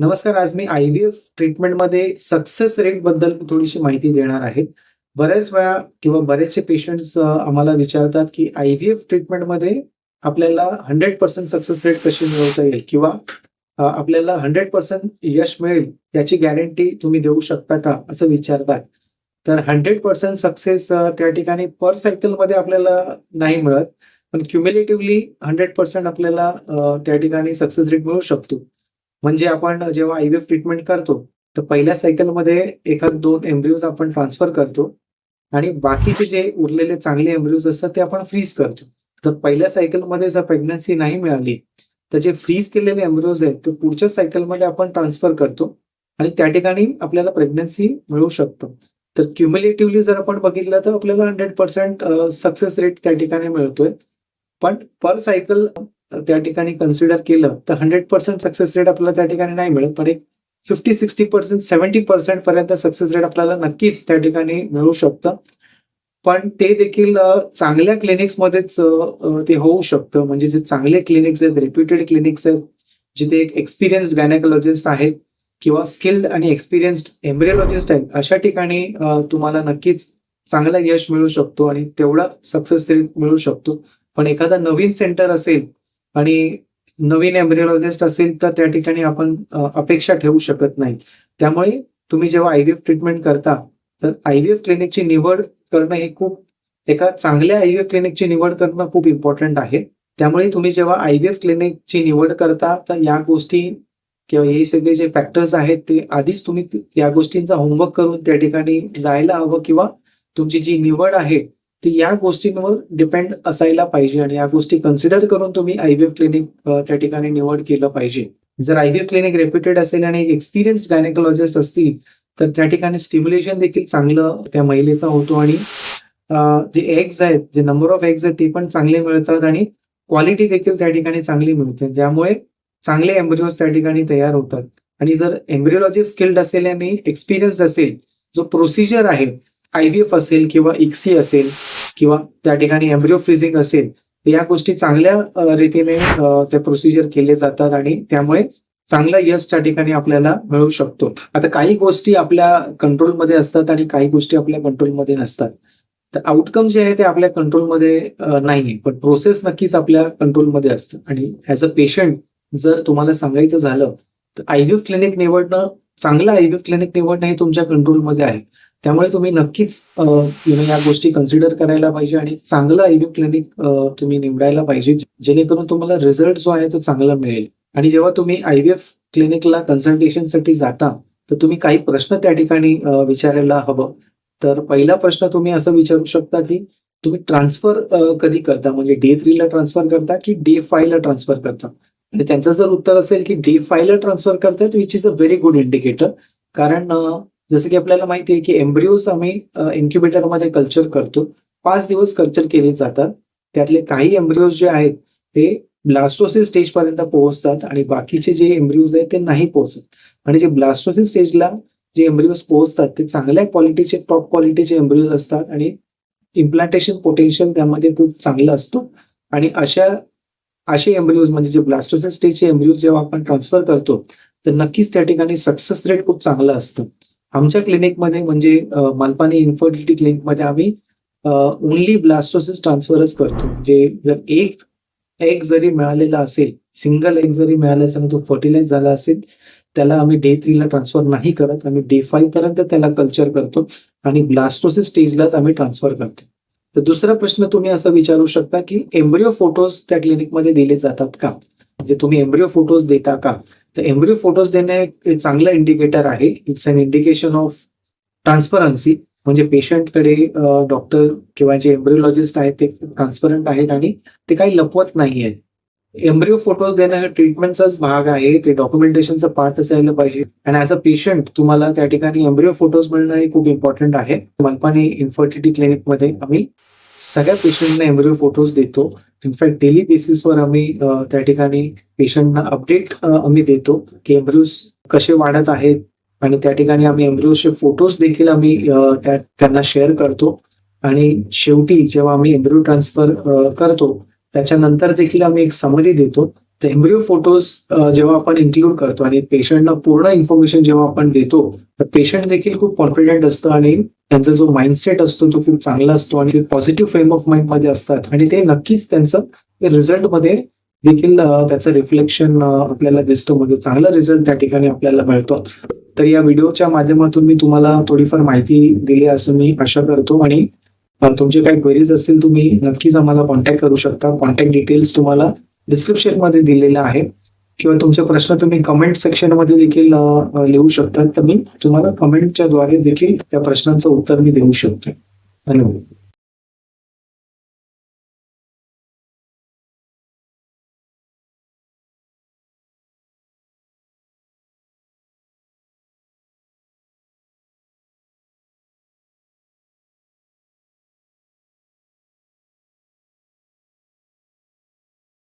नमस्कार आज मी आय व्ही एफ ट्रीटमेंटमध्ये सक्सेस रेटबद्दल थोडीशी माहिती देणार आहे. बऱ्याच वेळा किंवा बरेचसे पेशंट्स आम्हाला विचारतात की आय व्ही एफ ट्रीटमेंटमध्ये आपल्याला हंड्रेड पर्सेंट सक्सेस रेट कशी मिळवता येईल किंवा आपल्याला हंड्रेड पर्सेंट यश मिळेल याची गॅरंटी तुम्ही देऊ शकता का असं विचारतात. तर हंड्रेड पर्सेंट सक्सेस त्या ठिकाणी पर सायकलमध्ये आपल्याला नाही मिळत पण क्युम्युलेटिव्हली हंड्रेड पर्सेंट आपल्याला त्या ठिकाणी सक्सेस रेट मिळू शकतो. म्हणजे आपण जेव्हा आय एफ ट्रीटमेंट करतो तर पहिल्या सायकलमध्ये एखाद दोन एम्ब्रिओज आपण ट्रान्सफर करतो आणि बाकीचे जे उरलेले चांगले एम्ब्रिओज असतात ते आपण फ्रीज करतो. जर पहिल्या सायकलमध्ये जर प्रेग्नन्सी नाही मिळाली तर जे फ्रीज केलेले एम्ब्रिओज आहेत ते पुढच्या सायकलमध्ये आपण ट्रान्सफर करतो आणि त्या ठिकाणी आपल्याला प्रेग्नन्सी मिळू शकतं. तर क्युम्युलेटिव्हली जर आपण बघितलं तर आपल्याला हंड्रेड पर्सेंट सक्सेस रेट त्या ठिकाणी मिळतोय. पण पर सायकल त्या ठिकाणी कन्सिडर केलं तर हंड्रेड पर्सेंट सक्सेस रेट आपल्याला त्या ठिकाणी नाही मिळत. पण एक fifty sixty percent seventy percent पर्यंत सक्सेस रेट आपल्याला नक्कीच त्या ठिकाणी मिळू शकतं. पण ते देखील चांगल्या क्लिनिक्समध्येच ते होऊ शकतं. म्हणजे जे चांगले क्लिनिक्स आहेत रेप्युटेड क्लिनिक्स आहेत जिथे एक एक्सपिरियन्स्ड गायनेकोलॉजिस्ट आहेत किंवा स्किल्ड आणि एक्सपिरियन्स्ड एम्ब्रिओलॉजिस्ट आहेत अशा ठिकाणी तुम्हाला नक्कीच चांगला यश मिळू शकतो आणि तेवढा सक्सेस रेट मिळू शकतो. पण एखादा नवीन सेंटर असेल आणि नवीन एम्ब्रिओलॉजिस्ट असेल तर त्या ठिकाणी आपण अपेक्षा ठेवू शकत नाही. त्यामुळे तुम्ही जेव्हा आय व्ही एफ ट्रीटमेंट करता तर आय व्ही एफ क्लिनिकची निवड करणं हे खूप एका चांगल्या आय व्ही एफ क्लिनिकची निवड करणं खूप इम्पॉर्टंट आहे. त्यामुळे तुम्ही जेव्हा आय व्ही एफ क्लिनिकची निवड करता तर या गोष्टी किंवा हे सगळे जे फॅक्टर्स आहेत ते आधीच तुम्ही या गोष्टींचा होमवर्क करून त्या ठिकाणी जायला हवं किंवा तुमची जी निवड आहे ती या गोष्टींवर डिपेंड असायला पाहिजे आणि या गोष्टी कन्सिडर करून तुम्ही आयव्हीएफ क्लिनिक त्या ठिकाणी निवड केलं पाहिजे. जर आयव्हीएफ क्लिनिक रेप्युटेड असेल आणि एक्सपिरियन्स गायनेकोलॉजिस्ट असतील तर त्या ठिकाणी स्टिम्युलेशन देखील चांगलं त्या महिलेचा होतो आणि जे एग्ज आहेत जे नंबर ऑफ एग्ज आहेत ते पण चांगले मिळतात आणि क्वालिटी देखील त्या ठिकाणी चांगली मिळते. ज्यामुळे चांगले एम्ब्रिओज त्या ठिकाणी तयार होतात. आणि जर एम्ब्रिओलॉजी स्किल्ड असेल आणि एक्सपिरियन्स्ड असेल जो प्रोसिजर आहे आय व्ही एफ असेल किंवा इक्सी असेल किंवा त्या ठिकाणी एम्ब्रिओ फ्रिजिंग असेल तर या गोष्टी चांगल्या रीतीने ते प्रोसिजर केले जातात आणि त्यामुळे चांगला यश त्या ठिकाणी आपल्याला मिळू शकतो. आता काही गोष्टी आपल्या कंट्रोलमध्ये असतात आणि काही गोष्टी आपल्या कंट्रोलमध्ये नसतात. तर आउटकम जे आहे ते आपल्या कंट्रोलमध्ये नाहीये पण प्रोसेस नक्कीच आपल्या कंट्रोलमध्ये असतं. आणि ॲज अ पेशंट जर तुम्हाला सांगायचं झालं तर आयव्हीएफ क्लिनिक निवडणं चांगलं आयव्हीएफ क्लिनिक निवडणं हे तुमच्या कंट्रोलमध्ये आहे. त्यामुळे तुम्ही नक्कीच यु नो या गोष्टी कन्सिडर करायला पाहिजे आणि चांगलं आयव्हीएफ क्लिनिक तुम्ही निवडायला पाहिजे जेणेकरून तुम्हाला रिझल्ट जो आहे तो चांगला मिळेल. आणि जेव्हा तुम्ही आयव्हीएफ क्लिनिकला कन्सल्टेशनसाठी जाता तर तुम्ही काही प्रश्न त्या ठिकाणी विचारायला हवं. तर पहिला प्रश्न तुम्ही असं विचारू शकता की तुम्ही ट्रान्सफर कधी करता? म्हणजे डे थ्रीला ट्रान्सफर करता की डे फायला ट्रान्सफर करता? आणि त्यांचं जर उत्तर असेल की डे फायला ट्रान्सफर करतात which is a very good indicator कारण जसं की आपल्याला माहिती आहे की एम्ब्रिओज आम्ही इन्क्युबेटरमध्ये कल्चर करतो. पाच दिवस कल्चर केले जातात. त्यातले काही एम्ब्रिओज जे आहेत ते ब्लास्टोसिस स्टेज पर्यंत पोहोचतात आणि बाकीचे जे एम्ब्रिओज आहेत ते नाही पोहोचत. आणि जे ब्लास्टोसिस स्टेजला जे एम्ब्रिओज पोहोचतात ते चांगल्या क्वालिटीचे टॉप क्वालिटीचे एम्ब्रिओज असतात आणि इम्प्लांटेशन पोटेन्शियल त्यामध्ये खूप चांगलं असतो. आणि अशा असे एम्ब्रिओज म्हणजे जे ब्लास्टोसिस स्टेजचे एम्ब्रिओज जेव्हा आपण ट्रान्सफर करतो तर नक्कीच त्या ठिकाणी सक्सेस रेट खूप चांगलं असतं. आमच्या क्लिनिकमध्ये म्हणजे मालपानी इन्फर्टिलिटी क्लिनिकमध्ये आम्ही ओनली ब्लास्टोसिस ट्रान्सफरच करतो. म्हणजे जर एक एग जरी मिळालेला असेल सिंगल एग जरी मिळाला असेल तो फर्टिलाइज झाला असेल त्याला आम्ही डे थ्रीला ट्रान्सफर नाही करत. आम्ही डे फाईव्ह पर्यंत त्याला कल्चर करतो आणि ब्लास्टोसिस स्टेजलाच आम्ही ट्रान्सफर करतो. तर दुसरा प्रश्न तुम्ही असं विचारू शकता की एम्ब्रिओ फोटोज त्या क्लिनिकमध्ये दिले जातात का? म्हणजे तुम्ही एम्ब्रिओ फोटोज देता का? तर एम्ब्रिओ फोटोज देणे एक चांगलं इंडिकेटर आहे. It's an indication of transparency म्हणजे पेशंटकडे डॉक्टर किंवा जे एम्ब्रिओलॉजिस्ट आहेत ते ट्रान्सपरंट आहेत आणि ते काही लपवत नाही आहेत एम्ब्रिओ फोटोज देणं हा ट्रीटमेंटचाच भाग आहे. ते डॉक्युमेंटेशनचा पार्ट असायला पाहिजे. आणि ॲज अ पेशंट तुम्हाला त्या ठिकाणी एम्ब्रिओ फोटोज मिळणं हे खूप इम्पॉर्टंट आहे. मलपानी इन्फर्टिलिटी क्लिनिकमध्ये आम्ही सगळ्या पेशंटना एम्ब्रिओ फोटोज देतो. इनफॅक्ट डेली बेसिसवर आम्ही त्या ठिकाणी पेशंटना अपडेट आम्ही देतो की एम्ब्रिओज कसे वाढत आहेत आणि त्या ठिकाणी आम्ही एम्ब्रिओजचे फोटोज देखील आम्ही त्यांना शेअर करतो. आणि शेवटी जेव्हा आम्ही एम्ब्रिओ ट्रान्सफर करतो त्याच्यानंतर देखील आम्ही एक समरी देतो. तर एम्ब्रिओ फोटोज जेव्हा आपण इन्क्लूड करतो आणि पेशंटला पूर्ण इन्फॉर्मेशन जेव्हा आपण देतो तर पेशंट देखील खूप कॉन्फिडंट असतं आणि त्यांचा जो माइंडसेट असतो तो खूप चांगला असतो आणि पॉझिटिव्ह फ्रेम ऑफ माइंडमध्ये असतात. आणि ते नक्कीच त्यांचं रिझल्टमध्ये देखील त्याचं रिफ्लेक्शन आपल्याला दिसतो. म्हणजे चांगला रिझल्ट त्या ठिकाणी आपल्याला मिळतो. तर या व्हिडिओच्या माध्यमातून मी तुम्हाला थोडीफार माहिती दिली असं मी आशा करतो. आणि तुमचे काही क्वेरीज असतील तुम्ही नक्कीच आम्हाला कॉन्टॅक्ट करू शकता. कॉन्टॅक्ट डिटेल्स तुम्हाला डिस्क्रिप्शनमध्ये दिलेल्या आहे किंवा तुमचे प्रश्न तुम्ही कमेंट सेक्शनमध्ये देखील लिहू शकता. तर मी तुम्हाला कमेंटच्या द्वारे देखील त्या प्रश्नांचं उत्तर मी देऊ शकतो. धन्यवाद.